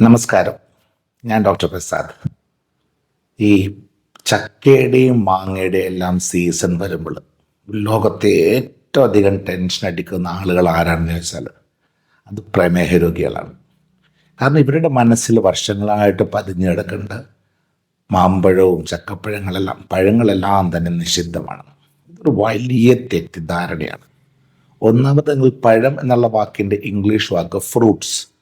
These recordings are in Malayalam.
നമസ്കാരം. ഞാൻ ഡോക്ടർ പ്രസാദ്. ഈ ചക്കയുടെയും മാങ്ങയുടെയും എല്ലാം സീസൺ വരുമ്പോൾ ലോകത്തെ ഏറ്റവും അധികം ടെൻഷൻ അടിക്കുന്ന ആളുകൾ ആരാണെന്ന് ചോദിച്ചാൽ അത് പ്രമേഹ രോഗികളാണ്. കാരണം ഇവരുടെ മനസ്സിൽ വർഷങ്ങളായിട്ട് പതിഞ്ഞു കിടക്കേണ്ട മാമ്പഴവും ചക്കപ്പഴങ്ങളെല്ലാം പഴങ്ങളെല്ലാം തന്നെ നിഷിദ്ധമാണ്. ഇതൊരു വലിയ തെറ്റിദ്ധാരണയാണ്. ഒന്നാമത് നിങ്ങൾ പഴം എന്നുള്ള വാക്കിന്റെ ഇംഗ്ലീഷ് വാക്ക് ഫ്രൂട്ട്സ്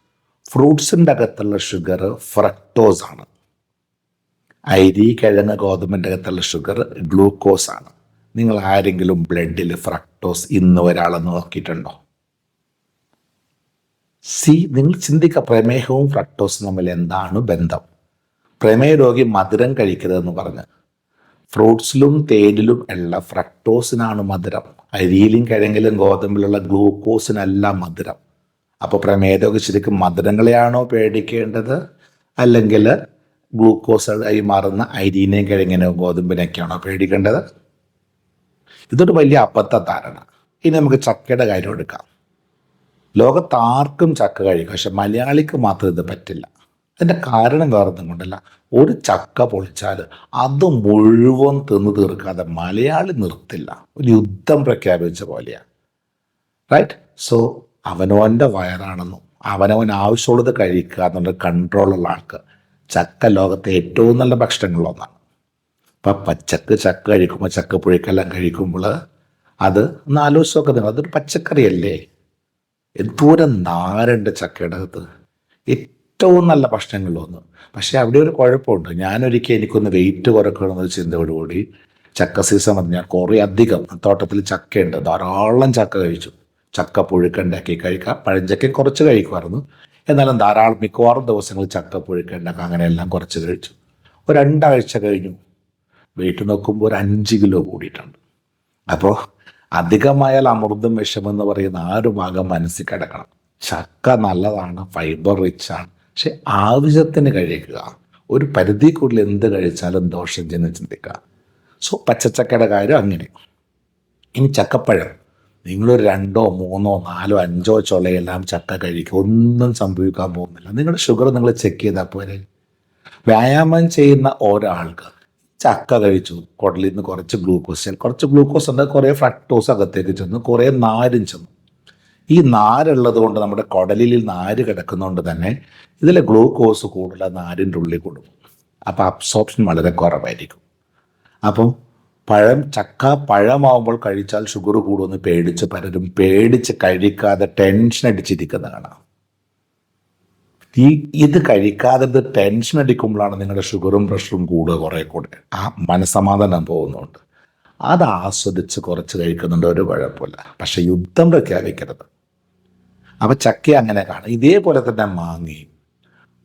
ഫ്രൂട്ട്സിന്റെ അകത്തുള്ള ഷുഗർ ഫ്രക്ടോസ് ആണ് അരി കിഴങ്ങ് ഗോതമ്പിന്റെ അകത്തുള്ള ഷുഗർ ഗ്ലൂക്കോസ് ആണ് നിങ്ങൾ ആരെങ്കിലും ബ്ലഡിൽ ഫ്രക്ടോസ് ഇന്ന് ഒരാളെ നോക്കിയിട്ടുണ്ടോ? സി നിങ്ങൾ ചിന്തിക്കുക പ്രമേഹവും ഫ്രക്ടോസും തമ്മിൽ എന്താണ് ബന്ധം? പ്രമേഹ രോഗി മധുരം കഴിക്കരുതെന്ന് പറഞ്ഞ്. ഫ്രൂട്ട്സിലും തേനിലും ഉള്ള ഫ്രക്ടോസിനാണ് മധുരം. അരിയിലും കിഴങ്ങിലും ഗോതമ്പിലുള്ള ഗ്ലൂക്കോസിനല്ല മധുരം. അപ്പോൾ പ്രമേഹരോഗി ശരിക്കും മധുരങ്ങളെയാണോ പേടിക്കേണ്ടത്? അല്ലെങ്കിൽ ഗ്ലൂക്കോസ് ആയി മാറുന്ന അരിനെയും കിഴങ്ങിനോ ഗോതമ്പിനൊക്കെയാണോ പേടിക്കേണ്ടത്? ഇതൊരു വലിയ അബദ്ധ ധാരണ. ഇനി നമുക്ക് ചക്കയുടെ കാര്യം എടുക്കാം. ലോകത്ത് ആർക്കും ചക്ക കഴിക്കും. പക്ഷെ മലയാളിക്ക് മാത്രം ഇത് പറ്റില്ല. അതിന്റെ കാരണം വേറൊന്നും കൊണ്ടല്ല. ഒരു ചക്ക പൊളിച്ചാൽ അത് മുഴുവൻ തിന്നു തീർക്കാതെ മലയാളി നിർത്തില്ല. ഒരു യുദ്ധം പ്രഖ്യാപിച്ച പോലെയാണ് റൈറ്റ് സോ അവനവന്റെ വയറാണെന്നും അവനവൻ ആവശ്യമുള്ളത് കഴിക്കുക എന്നുള്ള കൺട്രോളുള്ള ആൾക്ക് ചക്ക ലോകത്തെ ഏറ്റവും നല്ല ഭക്ഷണങ്ങളിലൊന്നാണ്. അപ്പം പച്ചക്ക് ചക്ക കഴിക്കുമ്പോൾ ചക്ക ചക്കപ്പുഴുക്കെല്ലാം കഴിക്കുമ്പോൾ അത് ഒന്ന് ആലോചിച്ചൊക്കെ നിങ്ങൾ. അതൊരു പച്ചക്കറിയല്ലേ? എന്തോരം നാരുണ്ട് ചക്കയുടെ അകത്ത്. ഏറ്റവും നല്ല ഭക്ഷണങ്ങളിലൊന്ന്. പക്ഷേ അവിടെ ഒരു കുഴപ്പമുണ്ട്. ഞാനൊരിക്കൽ എനിക്കൊന്ന് വെയിറ്റ് കുറക്കണമെന്നൊരു ചിന്തയോടുകൂടി ചക്ക സീസൺ വന്ന് ഞാൻ കുറേ അധികം തോട്ടത്തിൽ ചക്കയുണ്ട്. ധാരാളം ചക്ക കഴിച്ചു. ചക്ക പുഴുക്കുണ്ടാക്കി കഴിക്കാം. പഴഞ്ചക്കയും കുറച്ച് കഴിക്കുമായിരുന്നു. എന്നാലും ധാരാളം മിക്കവാറും ദിവസങ്ങൾ ചക്ക പുഴുക്കുണ്ടാക്കാം അങ്ങനെയെല്ലാം കുറച്ച് കഴിച്ചു. ഒരു രണ്ടാഴ്ച കഴിഞ്ഞു. വെയിറ്റ് നോക്കുമ്പോൾ ഒരു അഞ്ച് കിലോ കൂടിയിട്ടുണ്ട്. അപ്പോൾ അധികമായാൽ അമൃതം വിഷമെന്ന് പറയുന്ന ആ ഒരു ഭാഗം മനസ്സിൽ കിടക്കണം. ചക്ക നല്ലതാണ് ഫൈബർ റിച്ച് ആണ്. പക്ഷെ ആവശ്യത്തിന് കഴിക്കുക. ഒരു പരിധി കൂടുതൽ എന്ത് കഴിച്ചാലും ദോഷം ചെന്ന് ചിന്തിക്കുക. സോ പച്ചച്ചക്കയുടെ കാര്യം അങ്ങനെ. ഇനി ചക്കപ്പഴം. നിങ്ങളൊരു രണ്ടോ മൂന്നോ നാലോ അഞ്ചോ ചുളയെല്ലാം ചക്ക കഴിക്കും ഒന്നും സംഭവിക്കാൻ പോകുന്നില്ല. നിങ്ങളുടെ ഷുഗർ നിങ്ങൾ ചെക്ക് ചെയ്താൽ പോരെ. വ്യായാമം ചെയ്യുന്ന ഒരാൾക്ക് ചക്ക കഴിച്ചു. കുടലിൽ നിന്ന് കുറച്ച് ഗ്ലൂക്കോസ് കുറച്ച് ഗ്ലൂക്കോസ് ഉണ്ട് കുറേ ഫ്രക്ടോസ് അകത്തേക്ക് ചെന്നു കുറേ നാരും ചെന്നു. ഈ നാരുള്ളത് കൊണ്ട് നമ്മുടെ കുടലിൽ നാര് കിടക്കുന്നതുകൊണ്ട് തന്നെ ഇതിലെ ഗ്ലൂക്കോസ് കൂടുതൽ നാരിന്റെ ഉള്ളിൽ കൊടുക്കും അപ്പോൾ അബ്സോർപ്ഷൻ വളരെ കുറവായിരിക്കും. അപ്പം പഴം ചക്ക പഴമാവുമ്പോൾ കഴിച്ചാൽ ഷുഗർ കൂടുമെന്ന് പേടിച്ച് പലരും പേടിച്ച് കഴിക്കാതെ ടെൻഷൻ അടിച്ചിരിക്കുന്ന കാണാം. ഈ ഇത് കഴിക്കാതെ ഇത് ടെൻഷൻ അടിക്കുമ്പോഴാണ് നിങ്ങളുടെ ഷുഗറും പ്രഷറും കൂടുക കുറേ കൂടെ. ആ മനസമാധാനം പോകുന്നുണ്ട്. അത് ആസ്വദിച്ച് കുറച്ച് കഴിക്കുന്നുണ്ട് ഒരു കുഴപ്പമില്ല. പക്ഷെ യുദ്ധം പ്രഖ്യാപിക്കരുത്. അപ്പം ചക്ക അങ്ങനെ കാണും. ഇതേപോലെ തന്നെ മാങ്ങയും.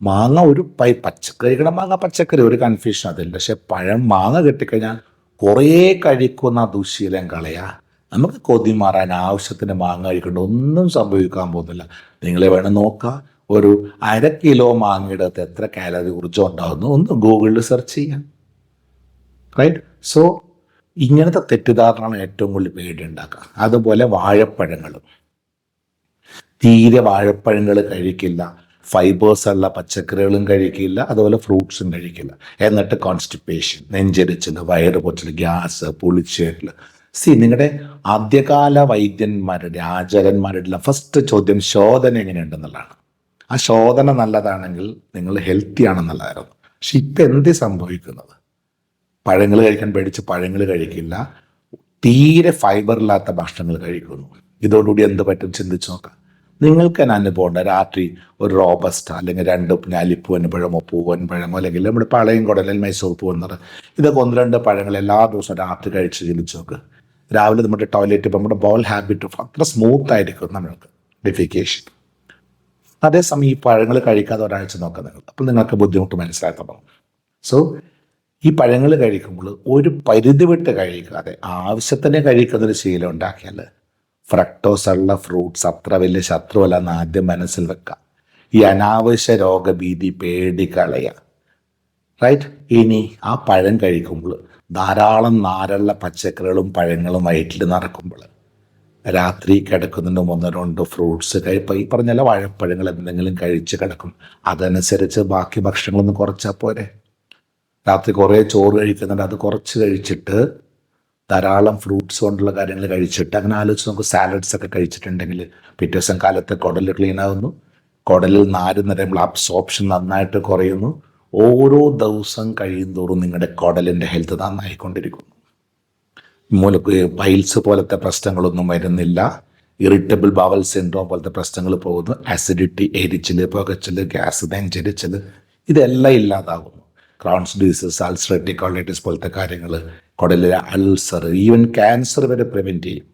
മാങ്ങ ഒരു പൈ പച്ചക്കറിയുടെ മാങ്ങ പച്ചക്കറി ഒരു കൺഫ്യൂഷൻ അതില്ല. പക്ഷെ പഴം മാങ്ങ കിട്ടിക്കഴിഞ്ഞാൽ കുറേ കഴിക്കുന്ന ദുശീലം കളയാ. നമുക്ക് കൊതി മാറാൻ ആവശ്യത്തിന് മാങ്ങ കഴിക്കേണ്ട ഒന്നും സംഭവിക്കാൻ പോകുന്നില്ല. നിങ്ങളെ വേണം നോക്കുക ഒരു അര കിലോ മാങ്ങയുടെ അകത്ത് എത്ര കാലറി ഊർജം ഉണ്ടാകുന്നു ഒന്ന് ഗൂഗിളിൽ സെർച്ച് ചെയ്യാം. റൈറ്റ് സോ ഇങ്ങനത്തെ തെറ്റിദ്ധാരണയാണ് ഏറ്റവും കൂടുതൽ പേടി ഉണ്ടാക്കുക അതുപോലെ വാഴപ്പഴങ്ങളും. തീരെ വാഴപ്പഴങ്ങൾ കഴിക്കില്ല. ഫൈബേഴ്സ് ഉള്ള പച്ചക്കറികളും കഴിക്കില്ല അതുപോലെ ഫ്രൂട്ട്സും കഴിക്കില്ല. എന്നിട്ട് കോൺസ്റ്റിപ്പേഷൻ നെഞ്ചരിച്ചിൽ വയറ് പൊച്ചൽ ഗ്യാസ് പുളിച്ചേറ്റൽ സി നിങ്ങളുടെ ആദ്യകാല വൈദ്യന്മാരുടെ ആചാര്യന്മാരുടെ ഫസ്റ്റ് ചോദ്യം ശോധന എങ്ങനെയുണ്ടെന്നുള്ളതാണ്. ആ ശോധന നല്ലതാണെങ്കിൽ നിങ്ങൾ ഹെൽത്തി ആണെന്നുള്ളതായിരുന്നു. പക്ഷെ ഇപ്പം എന്ത് സംഭവിക്കുന്നത്? പഴങ്ങൾ കഴിക്കാൻ പേടിച്ച് പഴങ്ങൾ കഴിക്കില്ല. തീരെ ഫൈബർ ഇല്ലാത്ത ഭക്ഷണങ്ങൾ കഴിക്കുന്നു. ഇതോടുകൂടി എന്ത് പറ്റും? ചിന്തിച്ച് നോക്കാം. നിങ്ങൾക്ക് തന്നെ അനുഭവമുണ്ട് രാത്രി ഒരു റോബസ്റ്റ അല്ലെങ്കിൽ രണ്ട് ഞാലിപ്പൂവൻ പഴമോ പൂവൻ പഴമോ അല്ലെങ്കിൽ നമ്മുടെ പഴയും കുടലിൽ മൈസൂർ പൂവൻ എന്ന് പറയുന്നത് ഇതൊക്കെ ഒന്ന് രണ്ട് പഴങ്ങൾ എല്ലാ ദിവസവും രാത്രി കഴിച്ച് ചിന്തിച്ച് നോക്ക്. രാവിലെ നമ്മുടെ ടോയ്ലറ്റ് നമ്മുടെ ബോൾ ഹാബിറ്റ് അത്ര സ്മൂത്ത് ആയിരിക്കും നമ്മൾക്ക്. ഡിഫിക്കേഷൻ അതേസമയം ഈ പഴങ്ങൾ കഴിക്കാതെ ഒരാഴ്ച നോക്കാം നിങ്ങൾ. അപ്പോൾ നിങ്ങൾക്ക് ബുദ്ധിമുട്ട് മനസ്സിലാക്കണം സോ ഈ പഴങ്ങൾ കഴിക്കുമ്പോൾ ഒരു പരിധി വിട്ട് കഴിക്കാതെ ആവശ്യത്തിന് കഴിക്കുന്നൊരു ശീലം ഉണ്ടാക്കിയാൽ ഫ്രക്ടോസ് ഉള്ള ഫ്രൂട്ട്സ് അത്ര വലിയ ശത്രുവല്ല എന്ന് ആദ്യം മനസ്സിൽ വെക്കാം. ഈ അനാവശ്യ രോഗഭീതി പേടി കളയുക റൈറ്റ് ഇനി ആ പഴം കഴിക്കുമ്പോൾ ധാരാളം നാരുള്ള പച്ചക്കറികളും പഴങ്ങളും വയറ്റിൽ നടക്കുമ്പോൾ രാത്രി കിടക്കുന്നതിന് മുന്നേ രണ്ട് ഫ്രൂട്ട്സ് കഴിപ്പം ഈ പറഞ്ഞ വാഴപ്പഴങ്ങൾ എന്തെങ്കിലും കഴിച്ച് കിടക്കും. അതനുസരിച്ച് ബാക്കി ഭക്ഷണങ്ങളൊന്ന് കുറച്ചാൽ പോരെ. രാത്രി കുറേ ചോറ് കഴിക്കുന്നുണ്ട്. അത് കുറച്ച് കഴിച്ചിട്ട് ധാരാളം ഫ്രൂട്ട്സ് കൊണ്ടുള്ള കാര്യങ്ങൾ കഴിച്ചിട്ട് അങ്ങനെ ആലോചിച്ച് നമുക്ക് സാലഡ്സ് ഒക്കെ കഴിച്ചിട്ടുണ്ടെങ്കിൽ പിറ്റേ ദിവസം കാലത്ത് കുടൽ ക്ലീൻ ആകുന്നു കുടലിൽ നാര് നിറയുമ്പോൾ അബ്സോപ്ഷൻ നന്നായിട്ട് കുറയുന്നു. ഓരോ ദിവസം കഴിയുന്തോറും നിങ്ങളുടെ കുടലിന്റെ ഹെൽത്ത് നന്നായിക്കൊണ്ടിരിക്കുന്നു. മൂലക്ക് പൈൽസ് പോലത്തെ പ്രശ്നങ്ങളൊന്നും വരുന്നില്ല. ഇറിറ്റബിൾ ബവൽ സിൻഡ്രോം പോലത്തെ പ്രശ്നങ്ങൾ പോകുന്നു. ആസിഡിറ്റി എരിച്ചിൽ പുകച്ചിൽ ഗ്യാസ് നെഞ്ചരിച്ചിൽ ഇതെല്ലാം ഇല്ലാതാകുന്നു. ക്രോൺസ് ഡിസീസ് അൾസറേറ്റീവ് കോളൈറ്റിസ് പോലത്തെ കാര്യങ്ങൾ കുടലിലെ അൾസർ ഈവൻ ക്യാൻസർ വരെ പ്രിവെന്റ് ചെയ്യും.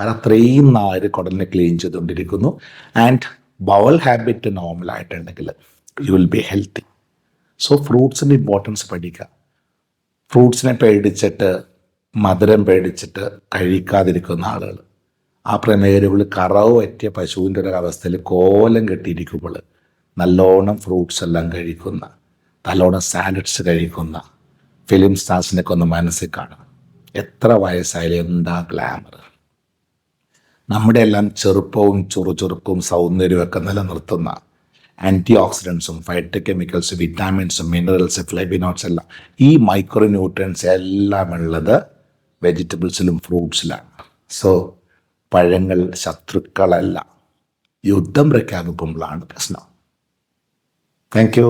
കാരണം അത്രയും നാൾ കുടലിനെ ക്ലീൻ ചെയ്തുകൊണ്ടിരിക്കുന്നു. ആൻഡ് ബവൽ ഹാബിറ്റ് നോർമൽ ആയിട്ടുണ്ടെങ്കിൽ you will be healthy so ഫ്രൂട്ട്സിന്റെ importance പഠിക്കുക. ഫ്രൂട്ട്സിനെ പേടിച്ചിട്ട് മധുരം പേടിച്ചിട്ട് കഴിക്കാതിരിക്കുന്ന ആളുകൾ. ആ പ്രമേയരുകൾ കറവ് പറ്റിയ പശുവിന്റെ ഒരു അവസ്ഥയിൽ കോലം കെട്ടിയിരിക്കുമ്പോൾ നല്ലോണം ഫ്രൂട്ട്സ് എല്ലാം കഴിക്കുന്ന നല്ലോണം സാലഡ്സ് കഴിക്കുന്ന ഫിലിം സ്റ്റാർസിനൊക്കെ ഒന്ന് മനസ്സിൽ കാണും എത്ര വയസ്സായാലും എന്താ ഗ്ലാമർ നമ്മുടെ എല്ലാം ചെറുപ്പവും ചുറുചുറുക്കും സൗന്ദര്യവും ഒക്കെ നിലനിർത്തുന്ന ആന്റി ഓക്സിഡൻസും ഫൈറ്റ് വിറ്റാമിൻസും മിനറൽസ് ഫ്ലൈബിനോട്ട്സ് എല്ലാം ഈ മൈക്രോ ന്യൂട്രിയൻസ് എല്ലാം ഉള്ളത് വെജിറ്റബിൾസിലും ഫ്രൂട്ട്സിലാണ് സോ പഴങ്ങൾ ശത്രുക്കളല്ല യുദ്ധം പ്രഖ്യാപിക്കുമ്പോഴാണ് പ്രശ്നം. Thank you